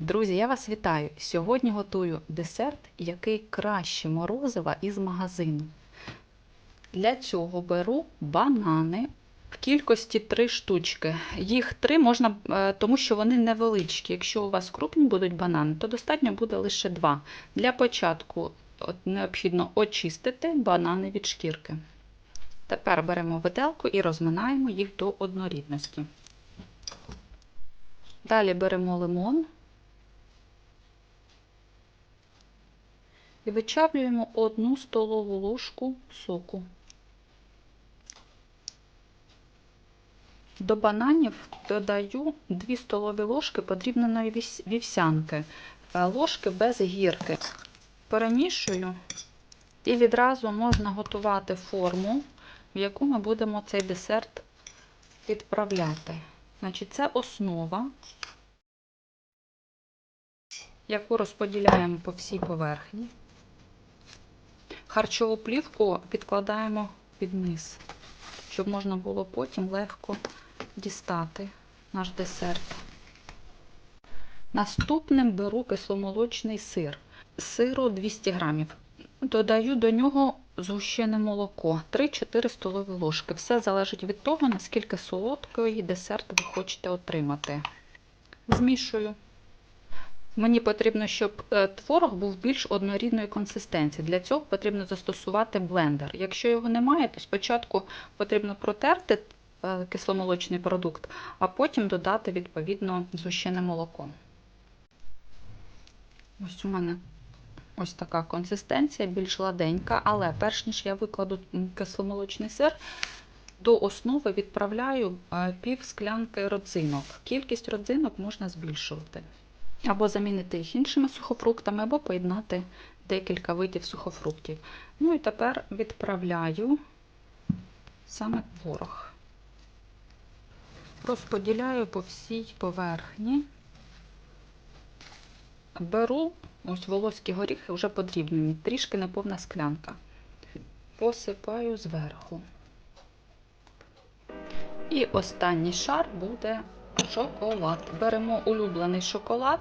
Друзі, я вас вітаю! Сьогодні готую десерт, який краще морозива із магазину. Для цього беру банани в кількості 3 штучки. Їх 3 можна, е, тому що вони невеличкі. Якщо у вас крупні будуть банани, то достатньо буде лише 2. Для початку необхідно очистити банани від шкірки. Тепер беремо виделку і розминаємо їх до однорідності. Далі беремо лимон і вичавлюємо одну столову ложку соку. До бананів додаю 2 столові ложки подрібненої вівсянки, е, ложки без гірки. Перемішую і відразу можна готувати форму, в яку ми будемо цей десерт відправляти. Значить, це основа, яку розподіляємо по всій поверхні. Харчову плівку підкладаємо під низ, щоб можна було потім легко дістати наш десерт. Наступним беру кисломолочний сир. Сиру 200 грамів. Додаю до нього згущене молоко 3-4 столові ложки. Все залежить від того, наскільки солодкий десерт ви хочете отримати. Змішую. Мені потрібно, щоб е, творог був більш однорідної консистенції. Для цього потрібно застосувати блендер. Якщо його немає, то спочатку потрібно протерти е, кисломолочний продукт, а потім додати відповідно згущене молоко. Ось у мене ось така консистенція, більш гладенька, але перш ніж я викладу кисломолочний сир, до основи відправляю е, пів склянки родзинок. Кількість родзинок можна збільшувати. Або замінити їх іншими сухофруктами, або поєднати декілька видів сухофруктів. Ну і тепер відправляю саме творог. Розподіляю по всій поверхні. Беру ось волоські горіхи вже подрібнені, трішки неповна склянка. Посипаю зверху. І останній шар буде шоколад. Беремо улюблений шоколад,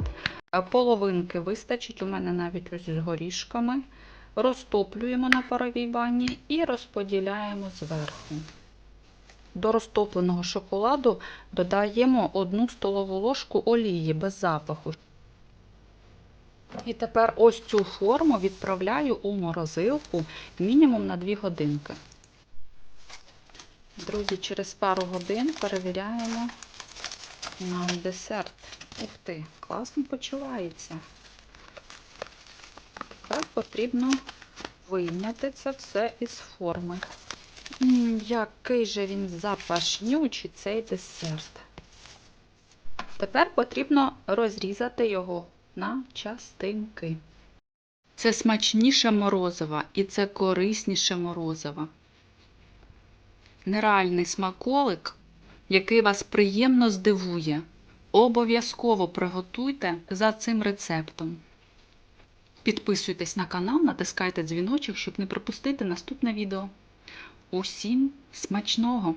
е, половинки вистачить, у мене навіть ось з горішками. Розтоплюємо на паровій бані і розподіляємо зверху. До розтопленого шоколаду додаємо 1 столову ложку олії без запаху. І тепер ось цю форму відправляю у морозилку мінімум на 2 годинки. Друзі, через пару годин перевіряємо наш десерт. Ух ти, класно почувається. Тепер потрібно вийняти це все із форми. Який же він запашнючий цей десерт. Тепер потрібно розрізати його на частинки. Це смачніше морозива і це корисніше морозива. Нереальний смаколик, який вас приємно здивує. Обов'язково приготуйте за цим рецептом. Підписуйтесь на канал, натискайте дзвіночок, щоб не пропустити наступне відео. Усім смачного!